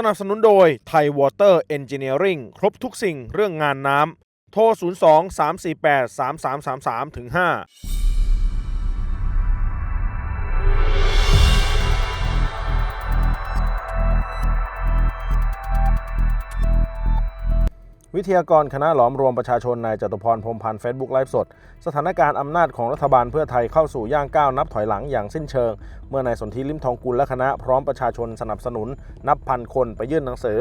สนับสนุนโดยไทยวอเตอร์เอนจิเนียริงครบทุกสิ่งเรื่องงานน้ำ โทร 02 348 3333ถึง5 วิทยากรคณะหลอมรวมประชาชนนายจตุพรพรมพันธ์เฟซบุ๊กไลฟ์สด สถานการณ์อำนาจของรัฐบาลเพื่อไทยเข้าสู่ย่างก้าวนับถอยหลังอย่างสิ้นเชิง เมื่อนายสนธิลิมทองกุลและคณะพร้อมประชาชนสนับสนุน นับพันคนไปยื่นหนังสือ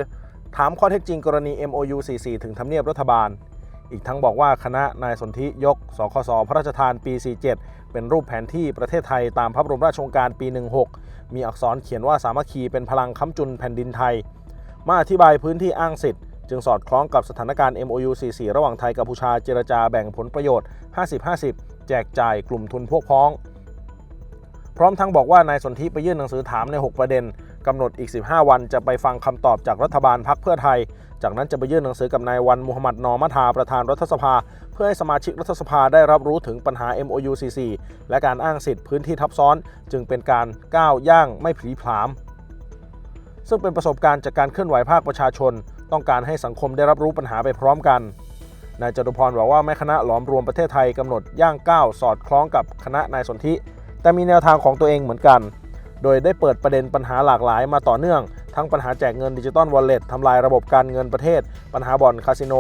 ถามข้อเท็จจริงกรณี MOU 44 ถึงทำเนียบรัฐบาล อีกทั้งบอกว่าคณะนายสนธิยกสคสพระราชทานปี 47 เป็นรูปแผนที่ประเทศไทยตามพระบรมราชโองการปี 16 มีอักษรเขียนว่าสามัคคีเป็นพลังค้ำจุนแผ่นดินไทย มาอธิบายพื้นที่อ้างสิทธิ จึงสอดคล้องกับสถานการณ์ MOU 44 ระหว่างไทยกัมพูชาเจรจาแบ่งผลประโยชน์ 50-50 แจกจ่ายกลุ่มทุนพวกพ้อง พร้อมทั้งบอกว่านายสนธิไปยื่นหนังสือถามใน 6 ประเด็นกำหนดอีก 15 วันจะไปฟังคำตอบจากรัฐบาลพักเพื่อไทย จากนั้นจะไปยื่นหนังสือกับนายวันมูฮัมหมัดนอมัทาประธานรัฐสภา เพื่อให้สมาชิกรัฐสภาได้รับรู้ถึงปัญหา MOU 44 และการอ้างสิทธิพื้นที่ทับซ้อน จึงเป็นการก้าวย่างไม่ผีผลาม ซึ่งเป็นประสบการณ์จากการเคลื่อนไหวภาคประชาชน ต้องการให้สังคมได้รับรู้ปัญหาไปพร้อมกัน นายจตุพรบอกว่าแม้คณะหลอมรวมประเทศไทยกำหนดย่างก้าวสอดคล้องกับคณะนายสนธิแต่มีแนวทางของตัวเองเหมือนกัน โดยได้เปิดประเด็นปัญหาหลากหลายมาต่อเนื่อง ทั้งปัญหาแจกเงินดิจิตอลวอลเล็ตทำลายระบบการเงินประเทศ ปัญหาบ่อนคาสิโน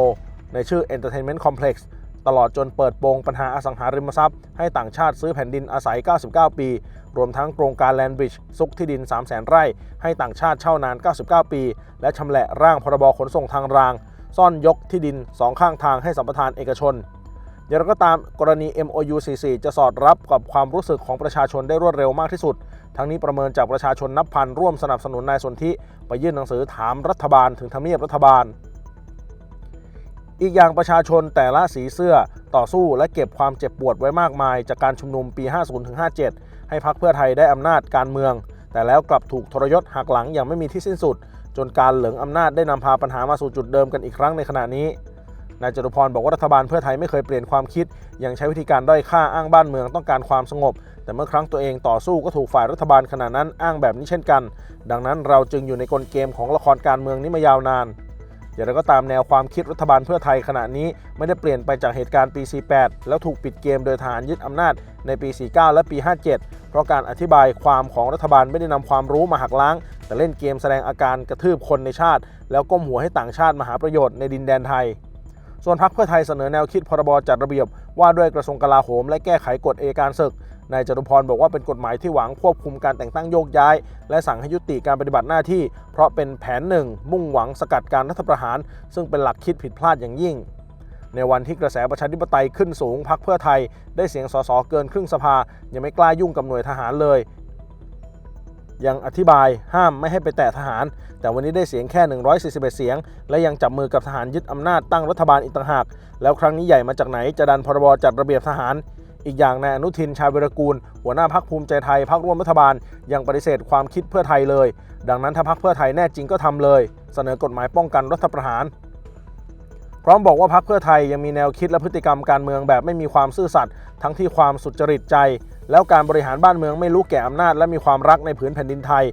ในชื่อ Entertainment Complex ตลอดจนเปิดโปงปัญหาอสังหาริมทรัพย์ ให้ต่างชาติซื้อแผ่นดินอาศัย 99 ปี รวมทั้งโครงการแลนบริดจ์ซุกที่ดิน 3 0 0 0 0 0ไร่ ให้ต่างชาติเช่านาน 99 ปี และชำแหละร่างพรบขนส่งทางราง ซ่อนยกที่ดินสองข้างทางให้สัมปทานเอกชนอย่างไรก็ตามกรณี MOU 44 จะสอดรับกับความรู้สึกของประชาชนได้รวดเร็วมากที่สุด ทั้งนี้ประเมินจากประชาชนนับพันร่วมสนับสนุนนายสนธิไปยื่นหนังสือถามรัฐบาลถึงทำเนียบรัฐบาล อีกอย่างประชาชนแต่ละสีเสื้อต่อสู้และเก็บความเจ็บปวดไว้มากมาย จากการชุมนุมปี 50-57 ให้พักเพื่อไทยได้อำนาจการเมือง แต่แล้วกลับถูกทรยศหักหลังอย่างไม่มีที่สิ้นสุด จนการเหลืองอำนาจได้นำพาปัญหามาสู่จุดเดิมกันอีกครั้งในขณะนี้นายจตุพรบอกว่ารัฐบาลเพื่อไทยไม่เคยเปลี่ยนความคิด ยังใช้วิธีการด้อยค่าอ้างบ้านเมืองต้องการความสงบ แต่เมื่อครั้งตัวเองต่อสู้ก็ถูกฝ่ายรัฐบาลขณะนั้นอ้างแบบนี้เช่นกัน ดังนั้นเราจึงอยู่ในกลเกมของละครการเมืองนี้มายาวนาน อย่างไรก็ตามแนวความคิดรัฐบาลเพื่อไทยขณะนี้ไม่ได้เปลี่ยนไปจากเหตุการณ์ปี 48 แล้วถูกปิดเกมโดยทหารยึดอำนาจในปี 49 และปี 57 เพราะการอธิบายความของรัฐบาลไม่ได้นำความรู้มาหักล้าง แต่เล่นเกมแสดงอาการกระทืบคนในชาติ แล้วก้มหัวให้ต่างชาติมาหาประโยชน์ในดินแดนไทย ส่วนพรรคเพื่อไทยเสนอแนวคิดพรบจัดระเบียบว่าด้วยกระทรวงกลาโหม และแก้ไขกฎเอการศึก นายจตุพรบอกว่าเป็นกฎหมายที่หวังควบคุมการแต่งตั้งโยกย้าย และสั่งให้ยุติการปฏิบัติหน้าที่ เพราะเป็นแผนหนึ่ง มุ่งหวังสกัดการรัฐประหาร ซึ่งเป็นหลักคิดผิดพลาดอย่างยิ่งในวันที่กระแสประชาธิปไตยขึ้นสูงพรรคเพื่อไทย ได้เสียงสสเกินครึ่งสภา ยังไม่กล้ายุ่งกับหน่วยทหารเลย ยังอธิบายห้ามไม่ให้ไปแตะทหาร แต่วันนี้ได้เสียงแค่ 141 เสียง และยังจับมือกับทหารยึดอำนาจตั้งรัฐบาลอีกต่างหาก แล้วครั้งนี้ใหญ่มาจากไหนจะดันพรบจัดระเบียบทหาร อีกอย่างนายอนุทินชาญวิรกูล หัวหน้าพักภูมิใจไทยพักร่วมรัฐบาล ยังปฏิเสธความคิดเพื่อไทยเลย ดังนั้นถ้าพักเพื่อไทยแน่จริงก็ทำเลย เสนอกฎหมายป้องกันรัฐประหาร พร้อมบอกว่าพักเพื่อไทยยังมีแนวคิดและพฤติกรรมการเมืองแบบไม่มีความซื่อสัตย์ทั้งที่ความสุจริตใจ แล้วการบริหารบ้านเมืองไม่รู้แก่อำนาจและมีความรักในผืนแผ่นดินไทย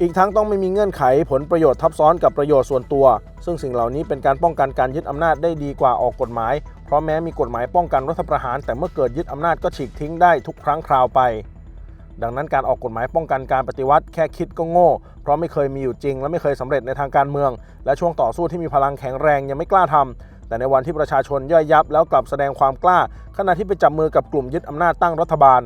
อีกทั้งต้องไม่มีเงื่อนไขผลประโยชน์ทับซ้อนกับประโยชน์ส่วนตัว ซึ่งสิ่งเหล่านี้เป็นการป้องกันการยึดอำนาจได้ดีกว่าออกกฎหมาย ราะแม้มีกฎหมายป้องกันรัฐประหาร แต่เมื่อเกิดยึดอำนาจก็ฉีกทิ้งได้ทุกครั้งคราวไป ดังนั้นการออกกฎหมายป้องกันการปฏิวัติแค่คิดก็โง่ เพราะไม่เคยมีอยู่จริง และไม่เคยสำเร็จในทางการเมือง และช่วงต่อสู้ที่มีพลังแข็งแรงยังไม่กล้าทำแต่ในวันที่ประชาชนย่อยยับ แล้วกลับแสดงความกล้า ขณะที่ไปจับมือกับกลุ่มยึดอำนาจตั้งรัฐบาล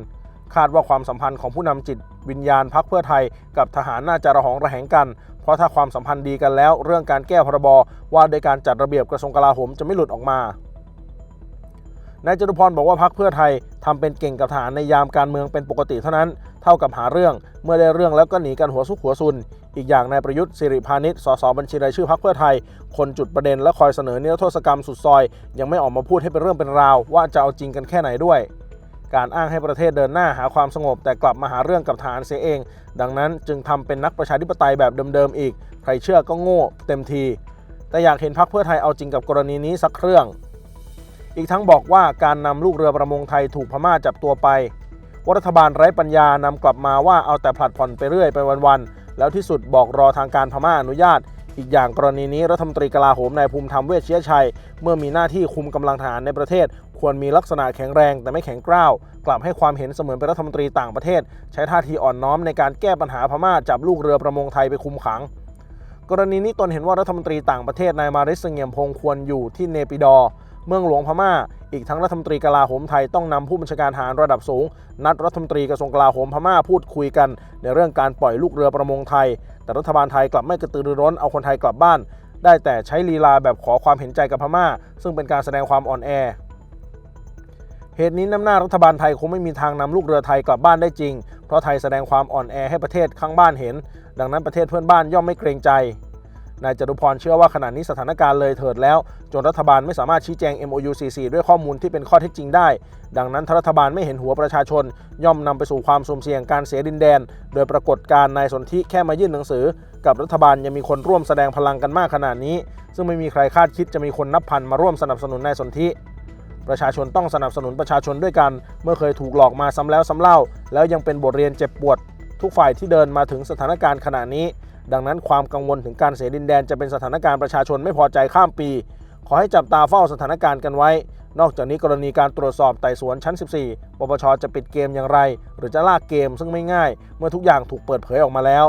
คาดว่าความสัมพันธ์ของผู้นำจิต วิญญาณพักเพื่อไทย กับทหารน่าจะระหองระแหงกันเพราะถ้าความสัมพันธ์ดีกันแล้ว เรื่องการแก้พรบว่าโดยการจัดระเบียบกระทรวงกลาโหมจะไม่หลุดออกมา นายจตุพรบอกว่าพักเพื่อไทยทำเป็นเก่งกับทหารในยามการเมืองเป็นปกติเท่านั้น เท่ากับหาเรื่อง เมื่อได้เรื่องแล้วก็หนีกันหัวซุกหัวซุน อีกอย่างนายประยุทธ์สิริพานิชสสบัญชีรายชื่อพักเพื่อไทย คนจุดประเด็นและคอยเสนอเนื้อโทษกรรมสุดซอย ยังไม่ออกมาพูดให้เป็นเรื่องเป็นราว ว่าจะเอาจริงกันแค่ไหนด้วยการอ้างให้ประเทศเดินหน้าหาความสงบแต่กลับมาหาเรื่องกับทหารเสียเอง ดังนั้นจึงทำเป็นนักประชาธิปไตยแบบเดิมๆอีก ใครเชื่อก็โง่เต็มที แต่อยากเห็นพักเพื่อไทยเอาจริงกับกรณีนี้สักเครื่อง อีกทั้งบอกว่าการนำลูกเรือประมงไทยถูกพม่าจับตัวไปว่ารัฐบาลไร้ปัญญานำกลับมาว่าเอาแต่ผลัดผ่อนไปเรื่อยไปวันๆ แล้วที่สุดบอกรอทางการพม่าอนุญาต อีกอย่างกรณีนี้รัฐมนตรีกลาโหมนายภูมิธรรมเวชเชยชัย เมื่อมีหน้าที่คุมกำลังทหารในประเทศ ควรมีลักษณะแข็งแรงแต่ไม่แข็งกร้าว กลับให้ความเห็นเสมือนเป็นรัฐมนตรีต่างประเทศ ใช้ท่าทีอ่อนน้อมในการแก้ปัญหาพม่าจับลูกเรือประมงไทยไปคุมขัง กรณีนี้ตนเห็นว่ารัฐมนตรีต่างประเทศนายมาริสเงียมพงควรอยู่ที่เนปิดอร์ เมืองหลวงพม่า อีกทั้งรัฐมนตรีกลาโหมไทยต้องนำผู้บัญชาการทหารระดับสูง นัดรัฐมนตรีกระทรวงกลาโหมพม่าพูดคุยกัน ในเรื่องการปล่อยลูกเรือประมงไทย แต่รัฐบาลไทยกลับไม่กระตือรือร้นเอาคนไทยกลับบ้าน ได้แต่ใช้ลีลาแบบขอความเห็นใจกับพม่า ซึ่งเป็นการแสดงความอ่อนแอเหตุนี้น้ำหน้ารัฐบาลไทยคงไม่มีทางนำลูกเรือไทยกลับบ้านได้จริง เพราะไทยแสดงความอ่อนแอให้ประเทศข้างบ้านเห็น ดังนั้นประเทศเพื่อนบ้านย่อมไม่เกรงใจ นายจตุพรเชื่อว่าขณะนี้สถานการณ์เลยเถิดแล้ว จนรัฐบาลไม่สามารถชี้แจง MOU 44ด้วยข้อมูลที่เป็นข้อเท็จจริงได้ ดังนั้นรัฐบาลไม่เห็นหัวประชาชน ย่อมนำไปสู่ความสุ่มเสี่ยงการเสียดินแดน โดยปรากฏการนายสนธิแค่มายื่นหนังสือ กับรัฐบาลยังมีคนร่วมแสดงพลังกันมากขนาดนี้ ซึ่งไม่มีใครคาดคิดจะมีคนนับพันมาร่วมสนับสนุนนายสนธิประชาชนต้องสนับสนุนประชาชนด้วยกัน เมื่อเคยถูกหลอกมาซ้ำแล้วซ้ำเล่า แล้วยังเป็นบทเรียนเจ็บปวด ทุกฝ่ายที่เดินมาถึงสถานการณ์ขณะนี้ ดังนั้นความกังวลถึงการเสียดินแดนจะเป็นสถานการณ์ประชาชนไม่พอใจข้ามปี ขอให้จับตาเฝ้าสถานการณ์กันไว้ นอกจากนี้กรณีการตรวจสอบไต่สวนชั้น 14 ปปชจะปิดเกมอย่างไร หรือจะลากเกมซึ่งไม่ง่าย เมื่อทุกอย่างถูกเปิดเผยออกมาแล้ว